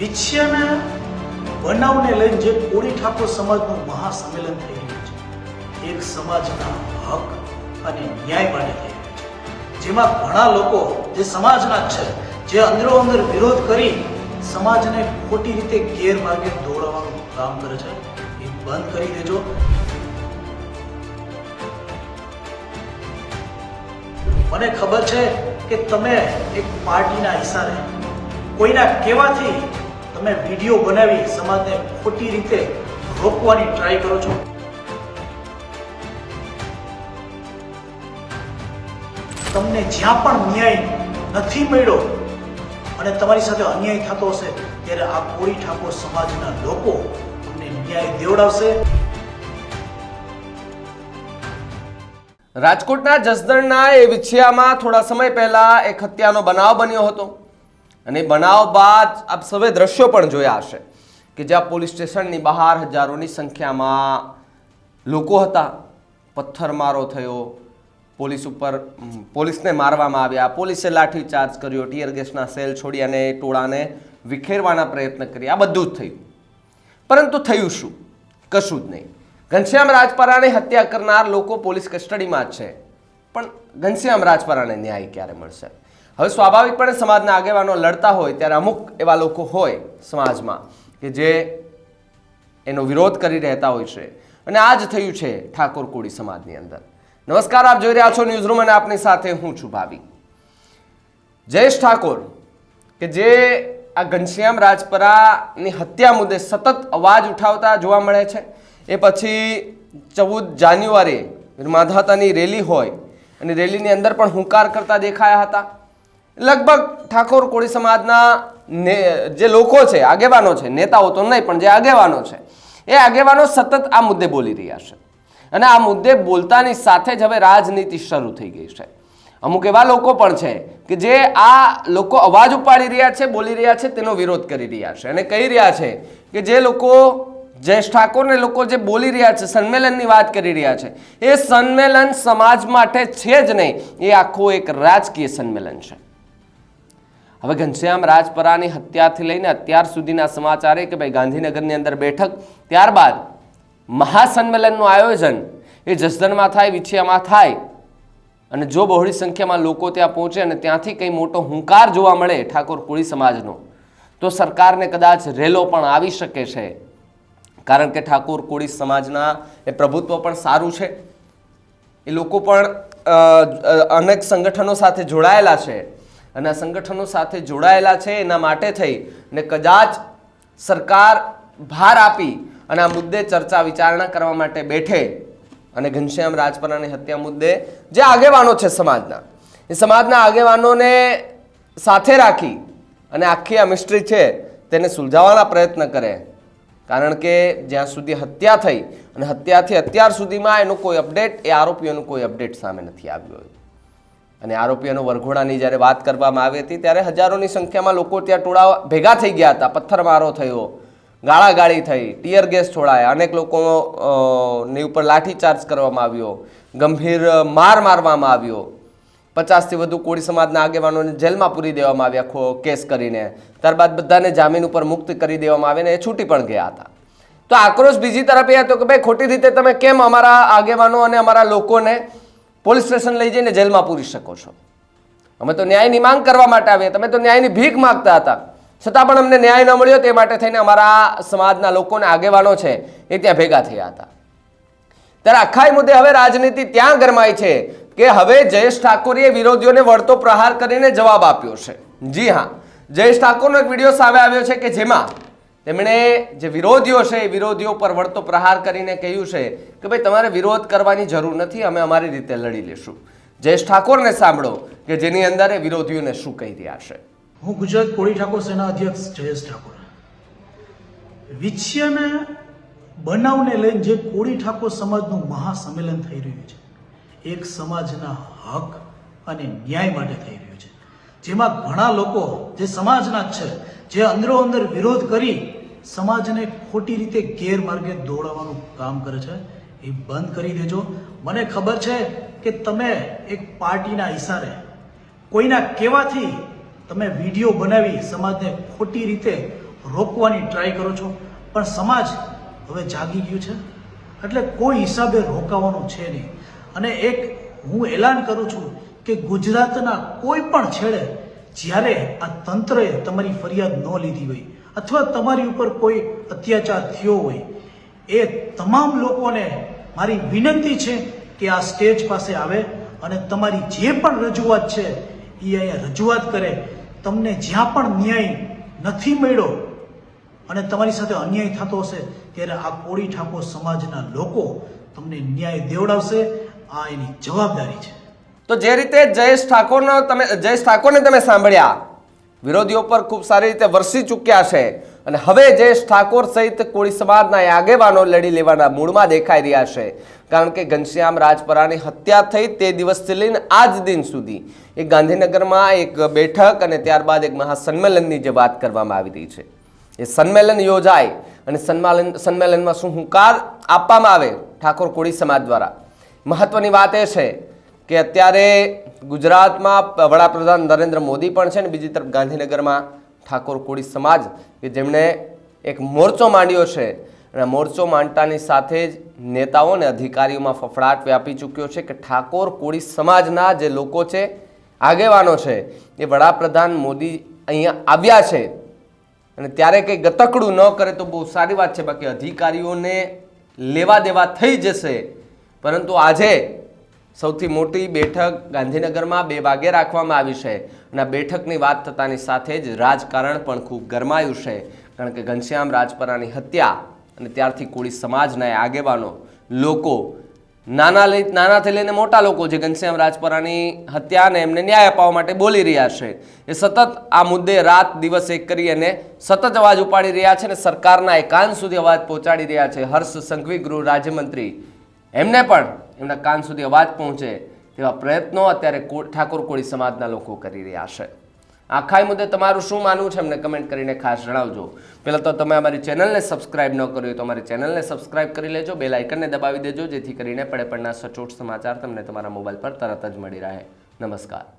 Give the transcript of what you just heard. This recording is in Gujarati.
વિછિયાના બનાવને લઈને જે કોળી ઠાકોર સમાજનું મહાસંમેલન થઈ રહ્યું છે, એક સમાજના હક અને ન્યાય માટે થઈ રહ્યું છે. જેમાં ઘણા લોકો જે સમાજના છે, જે અંદરો અંદર વિરોધ કરી સમાજને ખોટી રીતે ગેરમાર્ગે દોડાવવાનું કામ કરે છે, એ બંધ કરી દેજો. મને ખબર છે કે તમે એક પાર્ટીના હિસાબે કોઈના કહેવાથી તમે વીડિયો બનાવી સમાજને ખોટી રીતે રોકવાની ટ્રાય કરો છો. તમને જ્યાં પણ ન્યાય નથી મળ્યો અને તમારી સાથે અન્યાય થતો હશે, ત્યારે આ કોળી ઠાકોર સમાજના લોકો તમને ન્યાય દેવડાવશે. રાજકોટના જસદણના એ વિછિયામાં થોડા સમય પહેલા એક હત્યાનો બનાવ બન્યો હતો. અને બનાવ બાદ આપ સૌએ દ્રશ્યો પણ જોયા હશે કે જ્યાં પોલીસ સ્ટેશનની બહાર હજારોની સંખ્યામાં લોકો હતા, પથ્થરમારો થયો, પોલીસ ઉપર પોલીસને મારવામાં આવ્યા. પોલીસે લાઠીચાર્જ કર્યો, ટીયર ગેસના સેલ છોડી અને ટોળાને વિખેરવાના પ્રયત્ન કર્યા. આ બધું જ થયું. પરંતુ થયું શું? કશું જ નહીં. ઘનશ્યામ રાજપરાની હત્યા કરનાર લોકો પોલીસ કસ્ટડીમાં છે. પણ ઘનશ્યામ રાજપરાને ન્યાય ક્યારે મળશે? હવે સ્વાભાવિકપણે સમાજના આગેવાનો લડતા હોય ત્યારે અમુક એવા લોકો હોય સમાજમાં કે જે એનો વિરોધ કરી રહેતા હોય છે. અને આ જ થયું છે ઠાકોર કોળી સમાજની અંદર. નમસ્કાર, આપ જોઈ રહ્યા છો ન્યૂઝ રૂમ અને આપની સાથે હું છું ભાવી. જયેશ ઠાકોર, કે જે આ ઘનશ્યામ રાજપરાની હત્યા મુદ્દે સતત અવાજ ઉઠાવતા જોવા મળે છે. એ પછી ચૌદ જાન્યુઆરી માધાતાની રેલી હોય અને રેલીની અંદર પણ હુંકાર કરતા દેખાયા હતા. લગભગ ઠાકોર કોળી સમાજના જે લોકો છે, આગેવાનો છે, નેતાઓ તો નહીં, પણ જે આગેવાનો છે, એ આગેવાનો સતત આ મુદ્દે બોલી રહ્યા છે. અને આ મુદ્દે બોલતાની સાથે જ હવે રાજનીતિ શરૂ થઈ ગઈ છે. અમુક એવા લોકો પણ છે કે જે આ લોકો અવાજ ઉપાડી રહ્યા છે, બોલી રહ્યા છે, તેનો વિરોધ કરી રહ્યા છે. અને કહી રહ્યા છે કે જે લોકો જયેશ ઠાકોરને લોકો જે બોલી રહ્યા છે, સંમેલનની વાત કરી રહ્યા છે, એ સંમેલન સમાજ માટે છે જ નહીં. એ આખું એક રાજકીય સંમેલન છે. હવે ઘનશ્યામ રાજપરાની હત્યાથી લઈને અત્યાર સુધીના સમાચાર એ કે ભાઈ ગાંધીનગરની અંદર બેઠક, ત્યારબાદ મહાસંમેલનનું આયોજન એ જસદણમાં થાય, વિછિયામાં થાય અને જો બહોળી સંખ્યામાં લોકો ત્યાં પહોંચે અને ત્યાંથી કંઈ મોટો હુંકાર જોવા મળે ઠાકોર કોળી સમાજનો, તો સરકારને કદાચ રેલો પણ આવી શકે છે. કારણ કે ઠાકોર કોળી સમાજના એ પ્રભુત્વ પણ સારું છે. એ લોકો પણ અનેક સંગઠનો સાથે જોડાયેલા છે. અને સંગઠનો સાથે જોડાયેલા છે, એના માટે થઈ ને કદાચ સરકાર ભાર આપી અને આ મુદ્દે ચર્ચા વિચારણા કરવા માટે બેઠે અને ઘનશ્યામ રાજપરાની હત્યા મુદ્દે જે આગેવાનો છે સમાજના, એ સમાજના આગેવાનોને સાથે રાખી અને આખી આ મિસ્ટ્રી છે તેને સુલઝાવવાના પ્રયત્ન કરે. કારણ કે જ્યાં સુધી હત્યા થઈ અને હત્યાથી અત્યાર સુધીમાં એનું કોઈ અપડેટ, એ આરોપીઓનું કોઈ અપડેટ સામે નથી આવ્યું. અને આરોપીઓનો વરઘોડાની જ્યારે વાત કરવામાં આવી હતી, ત્યારે હજારોની સંખ્યામાં લોકો ત્યાં ટોળા ભેગા થઈ ગયા હતા. પથ્થરમારો થયો, ગાળાગાળી થઈ, ટીયર ગેસ છોડાયા. અનેક લોકો ની ઉપર લાઠીચાર્જ કરવામાં આવ્યો, ગંભીર માર મારવામાં આવ્યો. પચાસથી વધુ કોળી સમાજના આગેવાનોને જેલમાં પૂરી દેવામાં આવ્યા કેસ કરીને. ત્યારબાદ બધાને જામીન ઉપર મુક્ત કરી દેવામાં આવે ને એ છૂટી પણ ગયા હતા. તો આક્રોશ બીજી તરફ એ હતો કે, ભાઈ, ખોટી રીતે તમે કેમ અમારા આગેવાનો અને અમારા લોકોને પોલીસ સ્ટેશન લઈ જઈને જેલમાં પૂરી શકો છો. અમે તો ન્યાયની માંગ કરવા માટે આવ્યા તમે તો ન્યાયની ભીખ માગતા હતા. છતાં પણ અમને ન્યાય ન મળ્યો તે માટે થઈને અમારા સમાજના લોકોને આગેવાનો છે એ ત્યાં ભેગા થયા હતા. ત્યારે આખા મુદ્દે હવે રાજનીતિ ત્યાં ગરમાય છે કે હવે જયેશ ઠાકોરે વિરોધીઓને વળતો પ્રહાર કરીને જવાબ આપ્યો છે. જી હા. જયેશ ઠાકોરનો એક વીડિયો સામે આવ્યો છે કે જેમાં તેમણે જે વિરોધીઓ છે, એ વિરોધીઓ પર વળતો પ્રહાર કરીને કહ્યું છે કે ભાઈ, તમારે વિરોધ કરવાની જરૂર નથી, અમે અમારી રીતે લડી લેશું. જયેશ ઠાકોરને સાંભળો કે જેની અંદર વિરોધીઓને શું કહી રહ્યા છે. હું ગુજરાત કોળી ઠાકોર સેના અધ્યક્ષ જયેશ ઠાકોર. વિછિયાના બનાવને લઈને જે કોળી ઠાકોર સમાજનું મહાસંમેલન થઈ રહ્યું છે, એક સમાજના હક અને ન્યાય માટે થઈ રહ્યું છે. જેમાં ઘણા લોકો, જે સમાજના જ છે, જે અંદરો અંદર વિરોધ કરી સમાજને ખોટી રીતે ગેરમાર્ગે દોડાવવાનું કામ કરે છે, એ બંધ કરી દેજો. મને ખબર છે કે તમે એક પાર્ટીના ઇશારે કોઈના કહેવાથી તમે વીડિયો બનાવી સમાજને ખોટી રીતે રોકવાની ટ્રાય કરો છો, પણ સમાજ હવે જાગી ગયું છે. એટલે કોઈ હિસાબે રોકાવાનું છે નહીં. અને એક હું એલાન કરું છું કે ગુજરાતના કોઈ પણ છેડે જ્યારે આ તંત્રએ તમારી ફરિયાદ ન લીધી હોય અથવા તમારી ઉપર કોઈ અત્યાચાર થયો હોય, એ તમામ લોકોને મારી વિનંતી છે કે આ સ્ટેજ પાસે આવે અને તમારી જે પણ રજૂઆત છે એ અહીંયા રજૂઆત કરે. તમને જ્યાં પણ ન્યાય નથી મળ્યો અને તમારી સાથે અન્યાય થતો હશે, ત્યારે આ કોળી ઠાકોર સમાજના લોકો તમને ન્યાય દેવડાવશે. આ એની જવાબદારી છે. તો જે રીતે જયેશ ઠાકોરનો તમે જયેશ ઠાકોરને તમે સાંભળ્યા વિરોધીઓ પર ખૂબ સારી રીતે વરસી ચૂક્યા છે. અને હવે જયેશ ઠાકોર સહિત કોળી સમાજના આગેવાનો લડી લેવાના મૂડમાં દેખાઈ રહ્યા છે. કારણ કે ઘનશ્યામ રાજપરાની હત્યા થઈ તે દિવસથી લઈને આજ દિન સુધી એ ગાંધીનગરમાં એક બેઠક અને ત્યારબાદ એક મહાસંમેલનની જે વાત કરવામાં આવી રહી છે. એ સંમેલન યોજાય અને સન્માલન સંમેલનમાં શું હુંકાર આપવામાં આવે ઠાકોર કોળી સમાજ દ્વારા? મહત્વની વાત એ છે કે અત્યારે ગુજરાતમાં વડાપ્રધાન નરેન્દ્ર મોદી પણ છે ને બીજી તરફ ગાંધીનગરમાં ઠાકોર કોળી સમાજ, કે જેમણે એક મોરચો માંડ્યો છે. અને મોરચો માંડતાની સાથે જ નેતાઓ અને અધિકારીઓમાં ફફડાટ વ્યાપી ચૂક્યો છે કે ઠાકોર કોળી સમાજના જે લોકો છે, આગેવાનો છે, એ વડાપ્રધાન મોદી અહીંયા આવ્યા છે. અને ત્યારે કંઈ ગતકડું ન કરે તો બહુ સારી વાત છે. બાકી અધિકારીઓને લેવા દેવા થઈ જશે. પરંતુ આજે સૌથી મોટી બેઠક ગાંધીનગરમાં બે વાગે રાખવામાં આવી છે અને આ બેઠકની વાત થતાની સાથે જ રાજકારણ પણ ખૂબ ગરમાયું છે. કારણ કે ઘનશ્યામ રાજપરાની હત્યા અને ત્યારથી કોળી સમાજના આગેવાનો, લોકો નાના લઈ, નાનાથી લઈને મોટા લોકો જે ઘનશ્યામ રાજપરાની હત્યા અને એમને ન્યાય અપાવવા માટે બોલી રહ્યા છે, એ સતત આ મુદ્દે રાત દિવસ એક કરી અને સતત અવાજ ઉપાડી રહ્યા છે અને સરકારના એકાંત સુધી અવાજ પહોંચાડી રહ્યા છે. હર્ષ સંઘવી ગૃહ રાજ્યમંત્રી. એમને પણ એમના કાન સુધી અવાજ પહોંચે તેવા પ્રયત્નો અત્યારે ઠાકોર કોળી સમાજના લોકો કરી રહ્યા છે. આખા મુદ્દે તમારું શું માનવું છે? અમને કમેન્ટ કરીને ખાસ જણાવજો. પહેલાં તો તમે અમારી ચેનલને સબસ્ક્રાઇબ ન કરી તો અમારી ચેનલને સબસ્ક્રાઇબ કરી લેજો. બેલ આઇકનને દબાવી દેજો, જેથી કરીને પડે પડના સચોટ સમાચાર તમને તમારા મોબાઈલ પર તરત જ મળી રહે. નમસ્કાર.